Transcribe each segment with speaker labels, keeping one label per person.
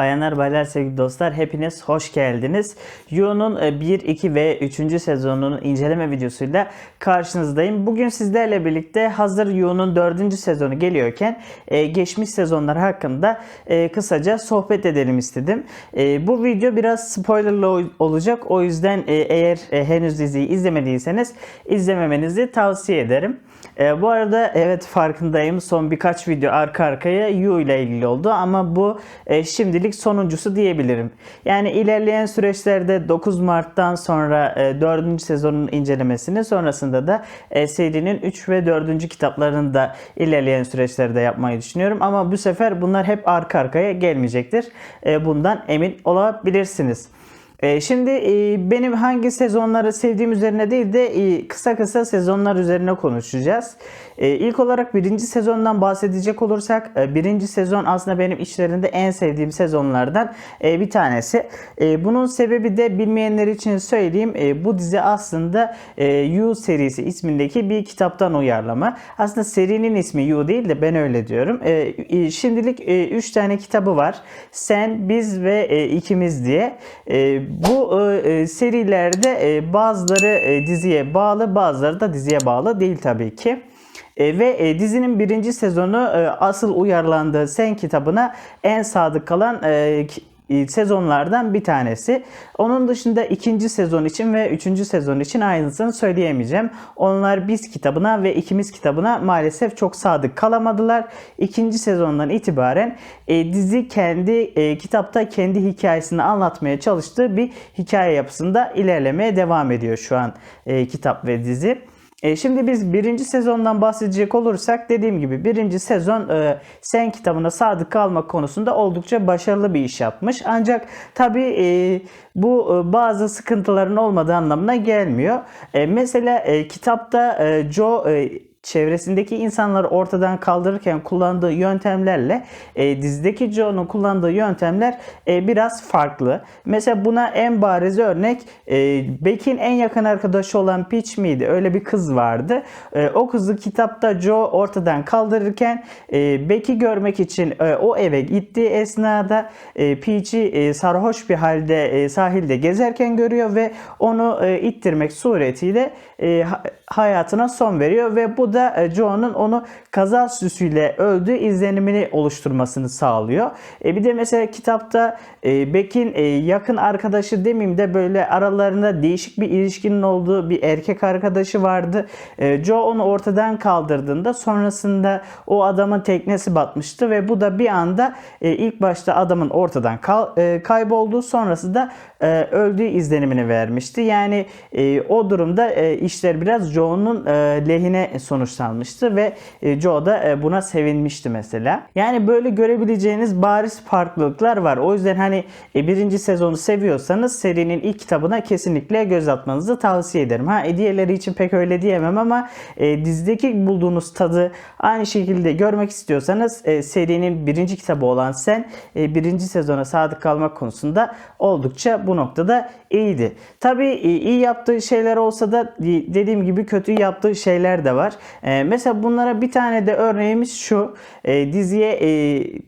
Speaker 1: Bayanlar, baylar, sevgili dostlar hepiniz hoş geldiniz. Yu'nun 1, 2 ve 3. sezonunun inceleme videosuyla karşınızdayım. Bugün sizlerle birlikte hazır Yu'nun 4. sezonu geliyorken e, geçmiş sezonlar hakkında e, kısaca sohbet edelim istedim. E, Bu video biraz spoilerlı ol- olacak. O yüzden e, eğer e, henüz diziyi izlemediyseniz izlememenizi tavsiye ederim. E, bu arada evet farkındayım son birkaç video arka arkaya Yu ile ilgili oldu ama bu e, şimdilik sonuncusu diyebilirim. Yani ilerleyen süreçlerde 9 Mart'tan sonra e, 4. sezonun incelemesini sonrasında da e, serinin 3 ve 4. kitaplarını da ilerleyen süreçlerde yapmayı düşünüyorum. Ama bu sefer bunlar hep arka arkaya gelmeyecektir. E, bundan emin olabilirsiniz. Ee, Şimdi e, benim hangi sezonları sevdiğim üzerine değil de e, kısa kısa sezonlar üzerine konuşacağız. E, İlk olarak birinci sezondan bahsedecek olursak e, birinci sezon aslında benim içlerinde en sevdiğim sezonlardan bir tanesi. Bunun sebebi de bilmeyenler için söyleyeyim. Bu dizi aslında e, serisi ismindeki bir kitaptan uyarlama. Aslında serinin ismi You değil de ben öyle diyorum. Şimdilik 3 tane kitabı var. Sen, Biz ve ikimiz diye. Bu e, serilerde e, bazıları e, diziye bağlı bazıları da diziye bağlı değil tabii ki. E, ve e, dizinin birinci sezonu e, asıl uyarlandığı Sen kitabına en sadık kalan e, e, sezonlardan bir tanesi. Onun dışında ikinci sezon için ve üçüncü sezon için aynısını söyleyemeyeceğim. Onlar biz kitabına ve ikimiz kitabına maalesef çok sadık kalamadılar. İkinci sezondan itibaren e, dizi kendi e, kitapta kendi hikayesini anlatmaya çalıştığı bir hikaye yapısında ilerlemeye devam ediyor şu an e, kitap ve dizi. E, şimdi biz birinci sezondan bahsedecek olursak dediğim gibi birinci sezon e, Sen kitabına sadık kalmak konusunda oldukça başarılı bir iş yapmış. Ancak tabi bu e, bazı sıkıntıların olmadığı anlamına gelmiyor. E, mesela e, kitapta e, Joe e, çevresindeki insanları ortadan kaldırırken kullandığı yöntemlerle e, dizideki Joe'nun kullandığı yöntemler e, biraz farklı. Mesela buna en bariz örnek e, Beck'in en yakın arkadaşı olan Peach miydi? Öyle bir kız vardı. E, o kızı kitapta Joe ortadan kaldırırken e, Beck'i görmek için e, o eve gittiği esnada e, Peach'i e, sarhoş bir halde e, sahilde gezerken görüyor ve onu e, ittirmek suretiyle e, ha- hayatına son veriyor ve bu da e, onu kaza süsüyle öldüğü izlenimini oluşturmasını sağlıyor. E, bir de mesela kitapta e, Beck'in e, yakın arkadaşı demeyeyim de böyle aralarında değişik bir ilişkinin olduğu bir erkek arkadaşı vardı. E, Joe onu ortadan kaldırdığında sonrasında o adamın teknesi batmıştı ve bu da bir anda ilk başta adamın ortadan kal- kaybolduğu sonrası da e, öldüğü izlenimini vermişti. Yani o durumda e, işler biraz Joe'nun e, lehine sonuçlanmıştı ve e, Joe da e, buna sevinmişti mesela. Yani böyle görebileceğiniz bariz farklılıklar var. O yüzden hani e, birinci sezonu seviyorsanız serinin ilk kitabına kesinlikle göz atmanızı tavsiye ederim. Ha diğerleri için pek öyle diyemem ama e, dizideki bulduğunuz tadı aynı şekilde görmek istiyorsanız e, serinin birinci kitabı olan Sen e, birinci sezona sadık kalmak konusunda oldukça bu noktada iyiydi. Tabii e, iyi yaptığı şeyler olsa da e, dediğim gibi kötü yaptığı şeyler de var. E, mesela bunlara bir tane de örneğimiz şu. E, diziye e,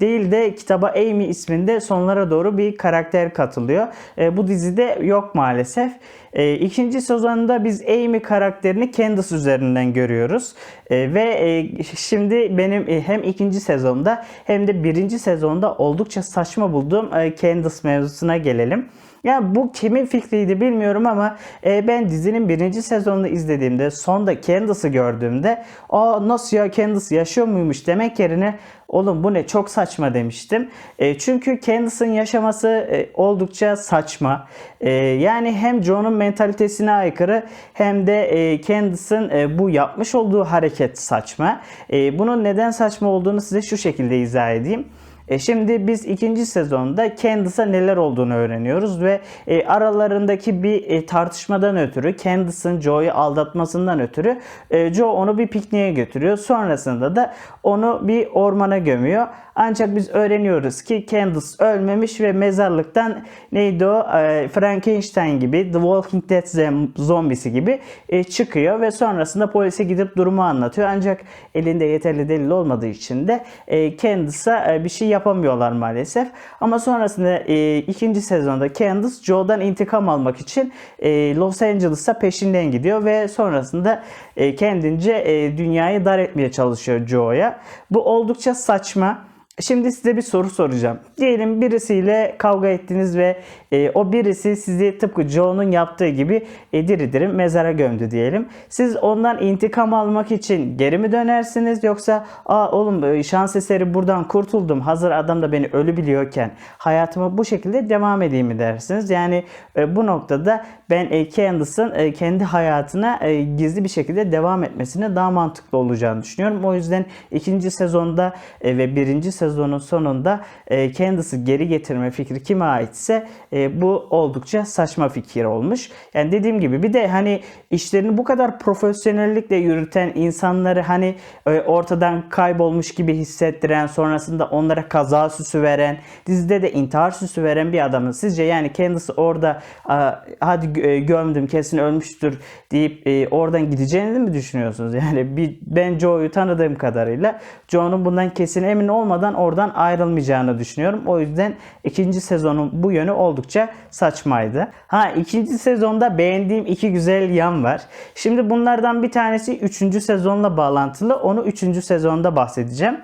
Speaker 1: değil de kitaba Amy isminde sonlara doğru bir karakter katılıyor. E, bu dizide yok maalesef. E, ikinci sezonda biz Amy karakterini Candace üzerinden görüyoruz. E, ve e, şimdi benim e, hem ikinci sezonda hem de birinci sezonda oldukça saçma bulduğum e, Candace mevzusuna gelelim. Ya bu kimin fikriydi bilmiyorum ama e, ben dizinin birinci sezonunu izlediğimde sonda Candace'ı gördüğümde aa nasıl ya Candace yaşıyor muymuş demek yerine oğlum bu ne çok saçma demiştim. E, çünkü Candace'ın yaşaması e, oldukça saçma. E, yani hem Joe'nun mentalitesine aykırı hem de e, Candace'ın e, bu yapmış olduğu hareket saçma. E, bunun neden saçma olduğunu size şu şekilde izah edeyim. E şimdi biz ikinci sezonda Candace'a neler olduğunu öğreniyoruz ve e, aralarındaki bir e, tartışmadan ötürü Candace'ın Joe'yu aldatmasından ötürü e, Joe onu bir pikniğe götürüyor. Sonrasında da onu bir ormana gömüyor. Ancak biz öğreniyoruz ki Candace ölmemiş ve mezarlıktan neydi o e, Frankenstein gibi The Walking Dead zombisi gibi e, çıkıyor ve sonrasında polise gidip durumu anlatıyor. Ancak elinde yeterli delil olmadığı için de e, Candace'a e, bir şey yapamıyorlar maalesef. Ama sonrasında e, ikinci sezonda Candace Joe'dan intikam almak için e, Los Angeles'a peşinden gidiyor ve sonrasında e, kendince e, dünyayı dar etmeye çalışıyor Joe'ya. Bu oldukça saçma. Şimdi size bir soru soracağım. Diyelim birisiyle kavga ettiniz ve e, o birisi sizi tıpkı Joe'nun yaptığı gibi e, diri diri mezara gömdü diyelim. Siz ondan intikam almak için geri mi dönersiniz yoksa aa oğlum e, şans eseri buradan kurtuldum hazır adam da beni ölü biliyorken hayatıma bu şekilde devam edeyim mi dersiniz? Yani e, bu noktada ben e, Candace'ın e, kendi hayatına e, gizli bir şekilde devam etmesine daha mantıklı olacağını düşünüyorum. O yüzden ikinci sezonda e, ve birinci sezonun sonunda e, Candace'ı geri getirme fikri kime aitse e, bu oldukça saçma fikir olmuş. Yani dediğim gibi bir de hani işlerini bu kadar profesyonellikle yürüten insanları hani e, ortadan kaybolmuş gibi hissettiren sonrasında onlara kaza süsü veren dizide de intihar süsü veren bir adamın sizce yani Candace'ı orada "Aa, hadi e, gömdüm kesin ölmüştür deyip e, oradan gideceğini mi düşünüyorsunuz? Yani bir, ben Joe'yu tanıdığım kadarıyla Joe'nun bundan kesin emin olmadan oradan ayrılmayacağını düşünüyorum. O yüzden ikinci sezonun bu yönü oldukça saçmaydı. Ha ikinci sezonda beğendiğim iki güzel yan var. Şimdi bunlardan bir tanesi üçüncü sezonla bağlantılı. Onu üçüncü sezonda bahsedeceğim.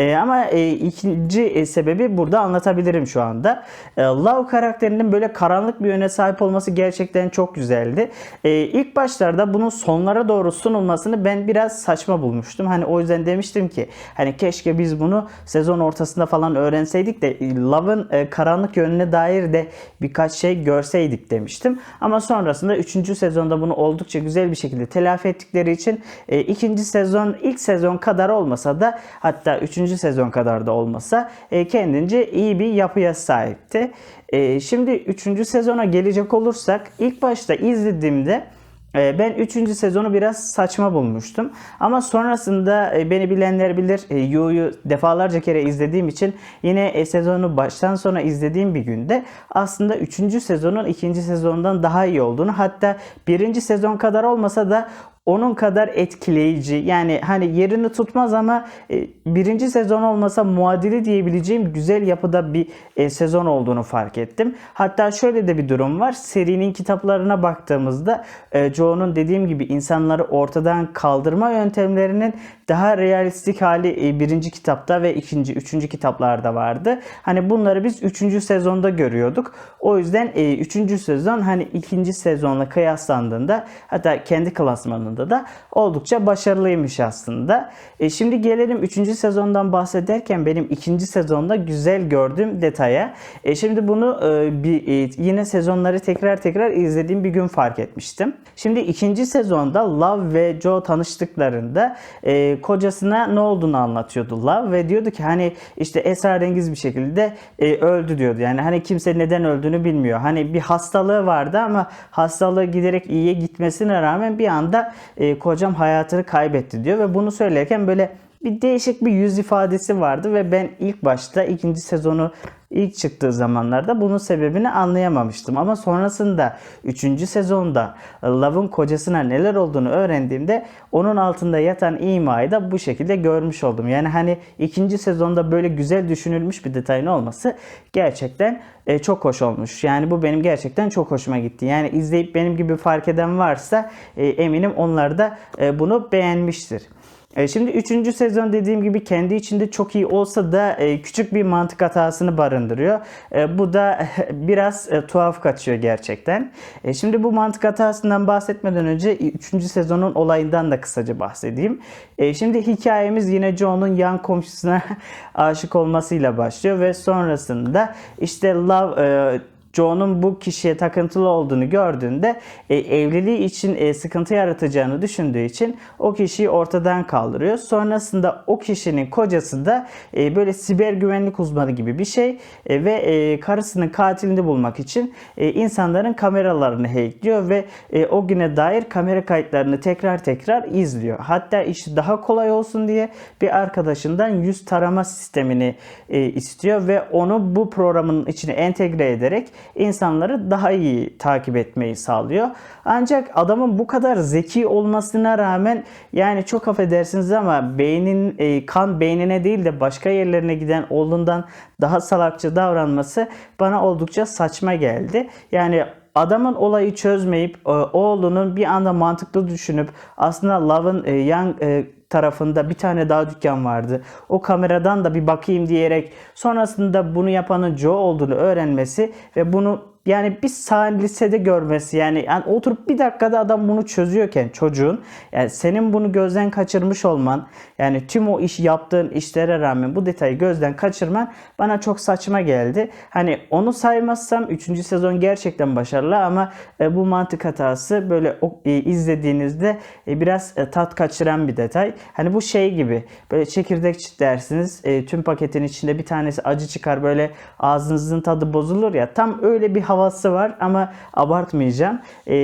Speaker 1: E, ama e, ikinci e, sebebi burada anlatabilirim şu anda. E, Love karakterinin böyle karanlık bir yöne sahip olması gerçekten çok güzeldi. E, ilk başlarda bunun sonlara doğru sunulmasını ben biraz saçma bulmuştum. Hani o yüzden demiştim ki hani keşke biz bunu sezon ortasında falan öğrenseydik de e, Love'ın e, karanlık yönüne dair de birkaç şey görseydik demiştim. Ama sonrasında 3. sezonda bunu oldukça güzel bir şekilde telafi ettikleri için e, ikinci sezon ilk sezon kadar olmasa da hatta 3. sezon kadar da olmasa e, kendince iyi bir yapıya sahipti. E, şimdi 3. sezona gelecek olursak ilk başta izlediğimde e, ben 3. sezonu biraz saçma bulmuştum. Ama sonrasında e, beni bilenler bilir e, Yu'yu defalarca kere izlediğim için yine sezonu baştan sona izlediğim bir günde aslında 3. sezonun 2. sezondan daha iyi olduğunu hatta 1. sezon kadar olmasa da onun kadar etkileyici yani hani yerini tutmaz ama e, birinci sezon olmasa muadili diyebileceğim güzel yapıda bir e, sezon olduğunu fark ettim. Hatta şöyle de bir durum var. Serinin kitaplarına baktığımızda e, Joe'nun dediğim gibi insanları ortadan kaldırma yöntemlerinin daha realistik hali e, birinci kitapta ve ikinci, üçüncü kitaplarda vardı. Hani bunları biz üçüncü sezonda görüyorduk. O yüzden üçüncü sezon hani ikinci sezonla kıyaslandığında hatta kendi klasmanında da oldukça başarılıymış aslında. E, şimdi gelelim üçüncü sezondan bahsederken benim ikinci sezonda güzel gördüğüm detaya. E, şimdi bunu e, bir e, yine sezonları tekrar tekrar izlediğim bir gün fark etmiştim. Şimdi ikinci sezonda Love ve Joe tanıştıklarında e, kocasına ne olduğunu anlatıyordu Love ve diyordu ki hani işte esrarengiz bir şekilde e, öldü diyordu. Yani hani kimse neden öldüğünü bilmiyor. Hani bir hastalığı vardı ama hastalığı giderek iyiye gitmesine rağmen bir anda e, kocam hayatını kaybetti diyor ve bunu söylerken böyle bir değişik bir yüz ifadesi vardı ve ben ilk başta ikinci sezonu ilk çıktığı zamanlarda bunun sebebini anlayamamıştım. Ama sonrasında 3. sezonda Love'ın kocasına neler olduğunu öğrendiğimde onun altında yatan imayı da bu şekilde görmüş oldum. Yani hani ikinci sezonda böyle güzel düşünülmüş bir detayın olması gerçekten e, çok hoş olmuş. Yani bu benim gerçekten çok hoşuma gitti. Yani izleyip benim gibi fark eden varsa e, eminim onlar da e, bunu beğenmiştir. E, Şimdi 3. sezon dediğim gibi kendi içinde çok iyi olsa da e, küçük bir mantık hatasını barındırıyor. E, Bu da biraz tuhaf kaçıyor gerçekten. Şimdi bu mantık hatasından bahsetmeden önce 3. sezonun olayından da kısaca bahsedeyim. Şimdi hikayemiz yine Joe'nun yan komşusuna aşık olmasıyla başlıyor ve sonrasında işte Love Joe'nun bu kişiye takıntılı olduğunu gördüğünde e, evliliği için e, sıkıntı yaratacağını düşündüğü için o kişiyi ortadan kaldırıyor. Sonrasında o kişinin kocası da e, böyle siber güvenlik uzmanı gibi bir şey e, ve e, karısının katilini bulmak için e, insanların kameralarını hackliyor ve e, o güne dair kamera kayıtlarını tekrar tekrar izliyor. Hatta iş daha kolay olsun diye bir arkadaşından yüz tarama sistemini e, istiyor ve onu bu programın içine entegre ederek insanları daha iyi takip etmeyi sağlıyor. Ancak adamın bu kadar zeki olmasına rağmen yani çok affedersiniz ama beynin e, kan beynine değil de başka yerlerine giden oğlundan daha salakça davranması bana oldukça saçma geldi. Yani adamın olayı çözmeyip e, oğlunun bir anda mantıklı düşünüp aslında Love'ın e, e, tarafında bir tane daha dükkan vardı. O kameradan da bir bakayım diyerek sonrasında bunu yapanın Joe olduğunu öğrenmesi ve bunu yani bir saniye lisede görmesi yani, yani oturup bir dakikada adam bunu çözüyorken çocuğun yani senin bunu gözden kaçırmış olman yani tüm o iş yaptığın işlere rağmen bu detayı gözden kaçırman bana çok saçma geldi. Hani onu saymazsam 3. sezon gerçekten başarılı ama e, bu mantık hatası böyle e, izlediğinizde e, biraz e, tat kaçıran bir detay. Hani bu şey gibi böyle çekirdek çitlersiniz e, tüm paketin içinde bir tanesi acı çıkar böyle ağzınızın tadı bozulur ya tam öyle bir havası var ama abartmayacağım. E,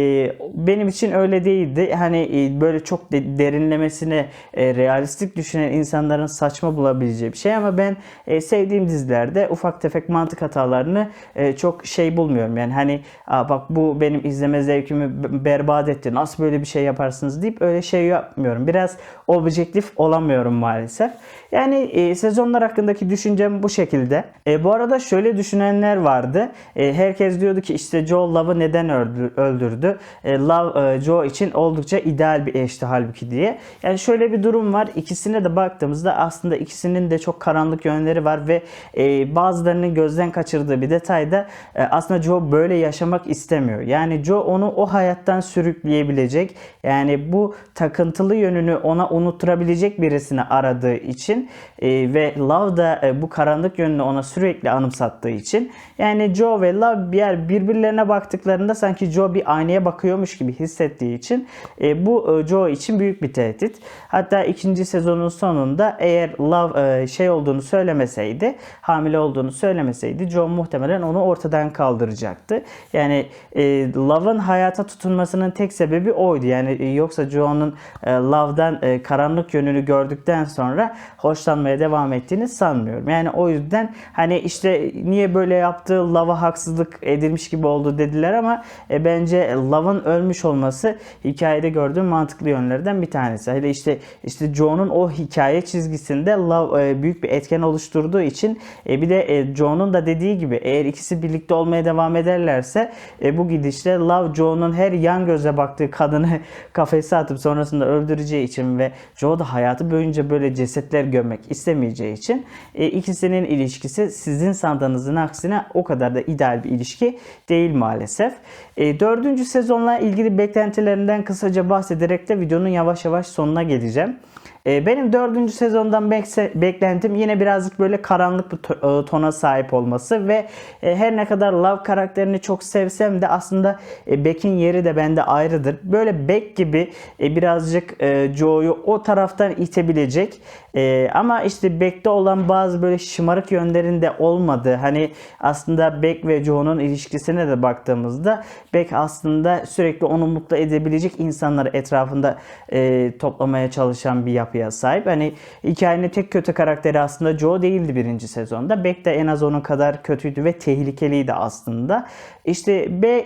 Speaker 1: benim için öyle değildi. Hani e, böyle çok de, derinlemesine e, realistik düşünen insanların saçma bulabileceği bir şey ama ben e, sevdiğim dizilerde ufak tefek mantık hatalarını çok şey bulmuyorum. Yani hani bak bu benim izleme zevkimi berbat etti. Nasıl böyle bir şey yaparsınız deyip öyle şey yapmıyorum. Biraz objektif olamıyorum maalesef. Yani sezonlar hakkındaki düşüncem bu şekilde. Bu arada şöyle düşünenler vardı. Herkes diyordu ki işte Joe Love'ı neden öldürdü? E, Love e, Joe için oldukça ideal bir eşti halbuki diye. Yani şöyle bir durum var. İkisine de baktığımızda aslında ikisinin de çok karanlık yönleri var ve e, bazılarının gözden kaçırdığı bir detayda e, aslında Joe böyle yaşamak istemiyor. Yani Joe onu o hayattan sürükleyebilecek yani bu takıntılı yönünü ona unutturabilecek birisini aradığı için ve Love da bu karanlık yönünü ona sürekli anımsattığı için yani Joe ve Love bir yer birbirlerine baktıklarında sanki Joe bir aynaya bakıyormuş gibi hissettiği için e, bu e, Joe için büyük bir tehdit. Hatta ikinci sezonun sonunda eğer Love e, şey olduğunu söylemeseydi, hamile olduğunu söylemeseydi Joe muhtemelen onu ortadan kaldıracaktı. Yani e, Love'ın hayata tutunmasının tek sebebi oydu. Yani e, yoksa Joe'nun e, Love'dan e, karanlık yönünü gördükten sonra hoşlanmaya devam ettiğini sanmıyorum. Yani o yüzden hani işte niye böyle yaptı Love'a haksızlık edilmiş gibi oldu dediler ama e, bence Love'ın ölmüş olması hikayede gördüğüm mantıklı yönlerden bir tanesi. Hele işte işte Joe'nun o hikaye çizgisinde Love e, büyük bir etken oluşturduğu için e, bir de e, Joe'nun da dediği gibi eğer ikisi birlikte olmaya devam ederlerse e, bu gidişle Love Joe'nun her yan göze baktığı kadını kafese atıp sonrasında öldüreceği için ve Joe da hayatı boyunca böyle cesetler gömmek istemeyeceği için e, ikisinin ilişkisi sizin sandığınızın aksine o kadar da ideal bir ilişki değil maalesef. E, dördüncü sezonla ilgili beklentilerinden kısaca bahsederek de videonun yavaş yavaş sonuna geleceğim. E, benim dördüncü sezondan beklentim yine birazcık böyle karanlık bir e, tona sahip olması ve e, her ne kadar Love karakterini çok sevsem de aslında Beck'in yeri de bende ayrıdır. Böyle Beck gibi birazcık Joe'yu o taraftan itebilecek ama işte Beck'te olan bazı böyle şımarık yönlerinde olmadı. Hani aslında Beck ve Joe'nun ilişkisine de baktığımızda Beck aslında sürekli onu mutlu edebilecek insanları etrafında toplamaya çalışan bir yapı yapıya sahip. Hani hikayenin tek kötü karakteri aslında Joe değildi birinci sezonda. Beck de en az onun kadar kötüydü ve tehlikeliydi aslında. İşte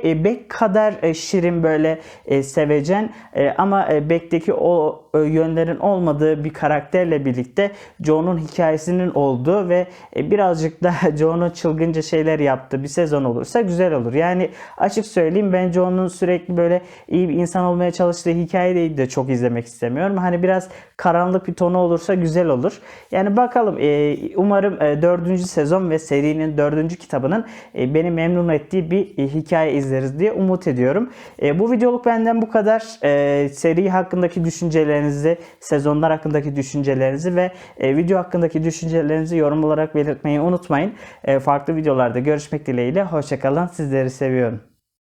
Speaker 1: e, Beck kadar e, şirin böyle e, sevecen ama Beck'teki o yönlerin olmadığı bir karakterle birlikte Joe'nun hikayesinin olduğu ve birazcık da Joe'nun çılgınca şeyler yaptığı bir sezon olursa güzel olur. Yani açık söyleyeyim ben Joe'nun sürekli böyle iyi bir insan olmaya çalıştığı hikayeyi de çok izlemek istemiyorum. Hani biraz karanlık bir tonu olursa güzel olur. Yani bakalım umarım dördüncü sezon ve serinin dördüncü kitabının beni memnun ettiği bir e, hikaye izleriz diye umut ediyorum. E, bu videoluk benden bu kadar. E, seri hakkındaki düşüncelerinizi, sezonlar hakkındaki düşüncelerinizi ve e, video hakkındaki düşüncelerinizi yorum olarak belirtmeyi unutmayın. E, farklı videolarda görüşmek dileğiyle. Hoşçakalın. Sizleri seviyorum.